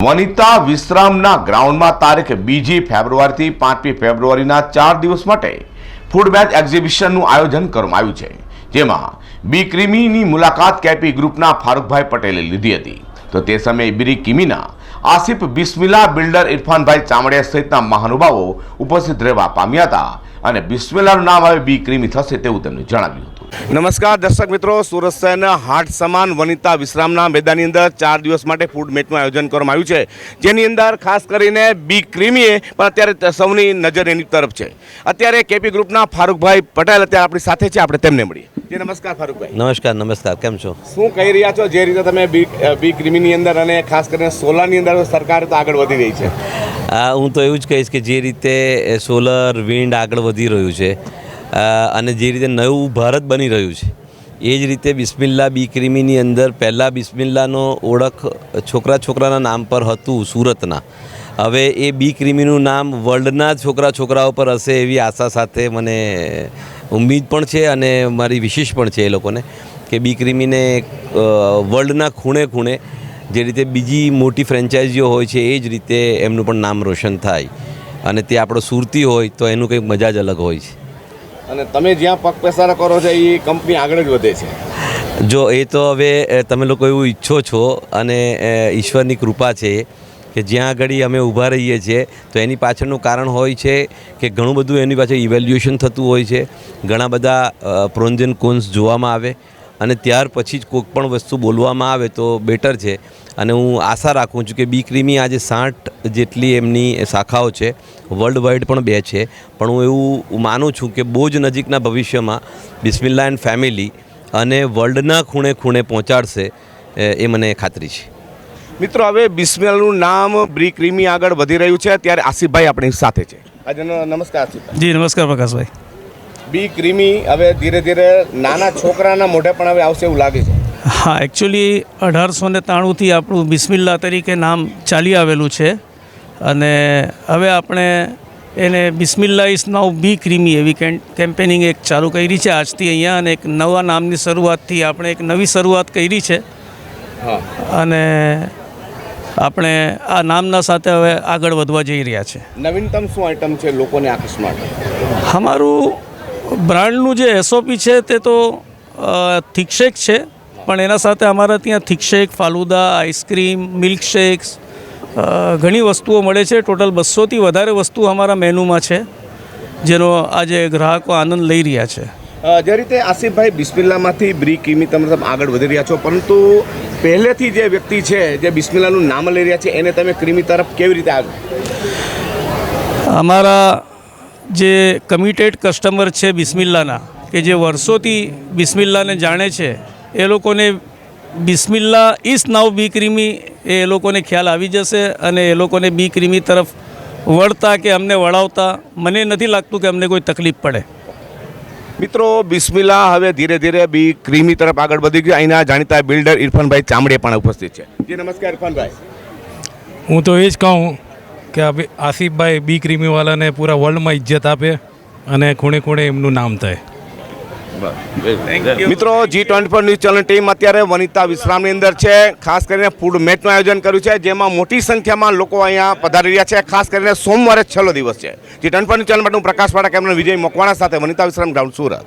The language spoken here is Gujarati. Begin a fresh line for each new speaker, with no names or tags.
વનિતા વિશ્રામના ગ્રાઉન્ડમાં તારીખ બીજી ફેબ્રુઆરીથી પાંચમી ફેબ્રુઆરીના ચાર દિવસ માટે ફૂડ બેચ એક્ઝિબિશનનું આયોજન કરવામાં આવ્યું છે, જેમાં બી ક્રિમીની મુલાકાત કેપી ગ્રુપના ફારૂકભાઈ પટેલે લીધી હતી. તો તે સમયે બી કિમીના આસિફ બિસ્મિલા બિલ્ડર ઇરફાનભાઈ ચામડિયા સહિતના મહાનુભાવો ઉપસ્થિત રહેવા પામ્યા હતા અને બિસ્મિલાનું નામ હવે બી ક્રિમી થશે તેવું તેમણે જણાવ્યું નમસ્કાર દર્શક મિત્રો. સુરત શહેરના હાટ સમાન વનિતા વિશ્રામના મેદાનની અંદર ચાર દિવસ માટે ફૂડ મેચનું આયોજન કરવામાં આવ્યું છે. જેની અંદર ખાસ કરીને બી ક્રીમીએ પણ અત્યારે સૌની નજર એની તરફ છે. અત્યારે કેપી ગ્રુપના ફારૂકભાઈ પટેલ અત્યારે આપણી સાથે છે. આપણે તેમને મળીએ. જે નમસ્કાર ફારૂકભાઈ.
નમસ્કાર નમસ્કાર. કેમ છો?
શું કહી રહ્યા છો? જે રીતે તમે બી બી ક્રીમીની અંદર અને ખાસ કરીને સોલારની અંદર સરકાર તો આગળ વધી રહી છે.
હું તો એવું જ કહીશ કે જે રીતે સોલર વિન્ડ આગળ વધી રહ્યું છે અને જે રીતે નવું ભારત બની રહ્યું છે, એ જ રીતે બિસ્મિલ્લા બી ક્રિમીની અંદર પહેલાં બિસ્મિલ્લાનો ઓળખ છોકરા છોકરાના નામ પર હતું સુરતના. હવે એ બી ક્રિમીનું નામ વર્લ્ડના છોકરા છોકરાઓ પર હશે એવી આશા સાથે મને ઉમ્મીદ પણ છે અને મારી વિશેષ પણ છે એ લોકોને કે બી ક્રિમીને વર્લ્ડના ખૂણે ખૂણે જે રીતે બીજી મોટી ફ્રેન્ચાઇઝીઓ હોય છે એ જ રીતે એમનું પણ નામ રોશન થાય. અને તે આપણો સુરતી હોય તો એનું કંઈક મજા જ અલગ હોય છે.
અને તમે જ્યાં પગ પેસારા કરો છો, એ કંપની આગળ જ વધે છે.
જો, એ તો હવે તમે લોકો એવું ઈચ્છો છો અને ઈશ્વરની કૃપા છે કે જ્યાં આગળ અમે ઊભા રહીએ છીએ, તો એની પાછળનું કારણ હોય છે કે ઘણું બધું એની પાછળ ઇવેલ્યુએશન થતું હોય છે. ઘણા બધા પ્રોન્જન કોન્સ જોવામાં આવે. અને ત્યાર પછી જ કોઈક પણ વસ્તુ બોલવામાં આવે તો બેટર છે. અને હું આશા રાખું છું કે બી ક્રીમી આજે સાઠ જેટલી એમની શાખાઓ છે વર્લ્ડ વાઇડ પણ બે છે. પણ હું એવું માનું છું કે બહુ જ નજીકના ભવિષ્યમાં બિસ્મિલ્લા એન્ડ ફેમિલી અને વર્લ્ડના ખૂણે ખૂણે પહોંચાડશે એ એ મને ખાતરી છે.
મિત્રો હવે બિસ્મિલનું નામ બ્રી ક્રીમી આગળ વધી રહ્યું છે. ત્યારે આસિફભાઈ આપણી સાથે છે. આજે નમસ્કાર
જી નમસ્કાર પ્રકાશભાઈ.
બી ક્રીમી હવે ધીરે ધીરે નાના છોકરાના મોઢે પણ હવે આવશે એવું લાગે છે.
હા એકચ્યુઅલી અઢારસો ને ત્રાણુંથી આપણું બિસ્મિલ્લા તરીકે નામ ચાલી આવેલું છે. અને હવે આપણે એને બિસ્મિલ્લા ઇઝ નાઉ બી ક્રીમી એવી કેમ્પેનિંગ એક ચાલુ કરી છે આજથી અહીંયા અને એક નવા નામની શરૂઆતથી આપણે એક નવી શરૂઆત કરી છે.
હા.
અને આપણે આ નામના સાથે હવે આગળ વધવા જઈ રહ્યા છે.
નવીનતમ શું આઈટમ છે લોકોને આકર્ષ માટે?
અમારું બ્રાન્ડનું જે એસઓપી છે તે તો થિકશેક છે પણ એના સાથે અમારા ત્યાં થિકશેક ફાલુદા આઈસ્ક્રીમ મિલ્કશેક્સ ઘણી વસ્તુઓ મળે છે. ટોટલ બસોથી વધારે વસ્તુ અમારા મેનુમાં છે જેનો આજે ગ્રાહકો આનંદ લઈ રહ્યા છે.
જે રીતે આસિફભાઈ બિસ્મિલ્લામાંથી બ્રી કિમી તમે તમે આગળ વધી રહ્યા છો પરંતુ પહેલેથી જે વ્યક્તિ છે જે બિસ્મિલ્લાનું નામ લઈ રહ્યા છે એને તમે ક્રિમી તરફ કેવી રીતે આગળ?
અમારા જે કમિટેડ કસ્ટમર છે બિસ્મિલ્લાના કે જે વર્ષોથી બિસ્મિલ્લાને જાણે છે એ લોકોને બિસ્મિલ્લા ઇસ નાવ બી ક્રીમી એ લોકોને ખ્યાલ આવી જશે અને એ લોકોને બી ક્રીમી તરફ વળતા કે અમને વળાવતા મને નથી લાગતું કે અમને કોઈ તકલીફ પડે.
મિત્રો બિસ્મિલ્લા હવે ધીરે ધીરે બી ક્રીમી તરફ આગળ વધી ગયું. અહીંના જાણીતા બિલ્ડર ઇરફાનભાઈ ચામડે પણ ઉપસ્થિત છે. જી નમસ્કાર ઇરફાનભાઈ.
હું તો એ જ કહું કે આસિફભાઈ બી ક્રીમીવાલાને પૂરા વર્લ્ડમાં ઇજ્જત આપે અને ખૂણે ખૂણે એમનું નામ થાય.
મિત્રો G twenty four news channel team અત્યારે વનિતા વિશ્રામની અંદર છે. ખાસ કરીને ફૂડ મેચનું આયોજન કર્યું છે, જેમાં મોટી સંખ્યામાં લોકો અહીંયા પધારી રહ્યા છે. ખાસ કરીને સોમવારે છેલ્લો દિવસ છે. G twenty four news channel માટે હું પ્રકાશ પાઠક કેમેરા વિજય મકવાણા સાથે વનિતા વિશ્રામ ગ્રાઉન્ડ સુરત.